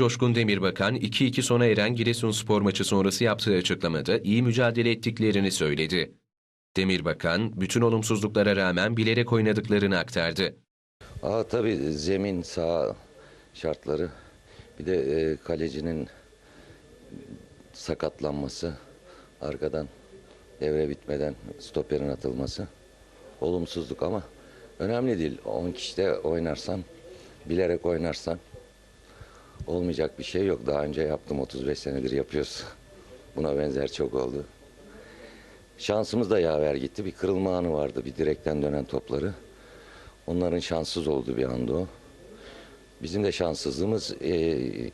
Coşkun Demirbakan 2-2 sona eren Giresunspor maçı sonrası yaptığı açıklamada iyi mücadele ettiklerini söyledi. Demirbakan, bütün olumsuzluklara rağmen bilerek oynadıklarını aktardı. Aa, tabii zemin, sağ şartları. Bir de e, kalecinin sakatlanması. Arkadan devre bitmeden stoperin atılması. Olumsuzluk ama önemli değil. 10 kişide oynarsan, bilerek oynarsan olmayacak bir şey yok. Daha önce yaptım 35 senedir yapıyoruz. Buna benzer çok oldu. Şansımız da yaver gitti. Bir kırılma anı vardı. Bir direkten dönen topları. Onların şanssız olduğu bir anda o. Bizim de şanssızlığımız e,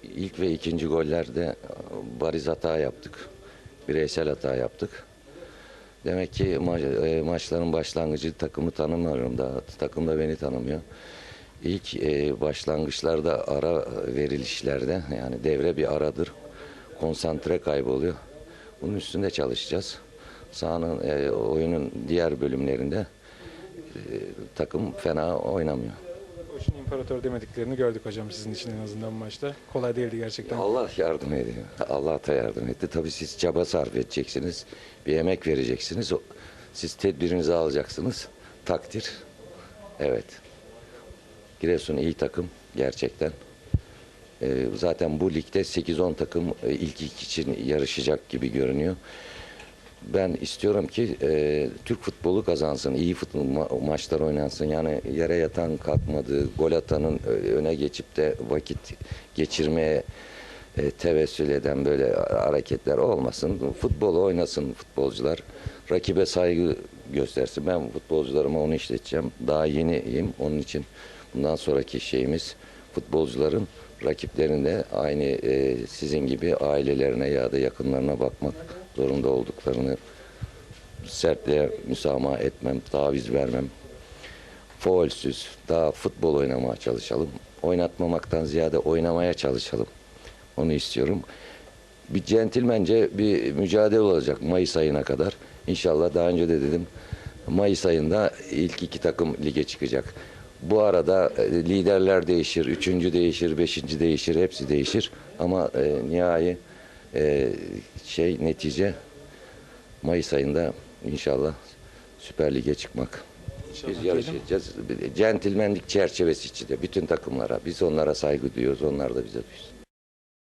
ilk ve ikinci gollerde bariz hata yaptık. Bireysel hata yaptık. Demek ki ma- e, maçların başlangıcı takımı tanımıyorum daha. Takım da beni tanımıyor. İlk e, başlangıçlarda ara verilişlerde yani devre bir aradır. Konsantre kayboluyor. Bunun üstünde çalışacağız. Sahanın e, oyunun diğer bölümlerinde e, takım fena oynamıyor. Boşuna imparator demediklerini gördük hocam sizin için en azından bu maçta. Kolay değildi gerçekten. Allah yardım ediyor. Allah da yardım etti. Tabii siz çaba sarf edeceksiniz. Bir emek vereceksiniz. Siz tedbirinizi alacaksınız. Takdir. Evet. Giresun iyi takım gerçekten. Ee, zaten bu ligde 8-10 takım e, ilk ilk için yarışacak gibi görünüyor. Ben istiyorum ki e, Türk futbolu kazansın, iyi futbol ma- maçlar oynansın. Yani yere yatan kalkmadığı, gol atanın e, öne geçip de vakit geçirmeye e, tevessül eden böyle hareketler olmasın. Futbol oynasın futbolcular. Rakibe saygı göstersin. Ben futbolcularıma onu işleteceğim. Daha yeniyim. Onun için bundan sonraki şeyimiz futbolcuların rakiplerinde aynı e, sizin gibi ailelerine ya da yakınlarına bakmak zorunda olduklarını sertliğe müsamaha etmem, taviz vermem. Faulsüz, daha futbol oynamaya çalışalım. Oynatmamaktan ziyade oynamaya çalışalım. Onu istiyorum. Bir centilmence bir mücadele olacak Mayıs ayına kadar. İnşallah daha önce de dedim Mayıs ayında ilk iki takım lige çıkacak. Bu arada e, liderler değişir, üçüncü değişir, beşinci değişir, hepsi değişir. Ama e, nihai e, şey netice Mayıs ayında inşallah Süper Lig'e çıkmak. İnşallah Biz yarışacağız. Centilmenlik çerçevesi içinde bütün takımlara. Biz onlara saygı duyuyoruz. Onlar da bize duysun.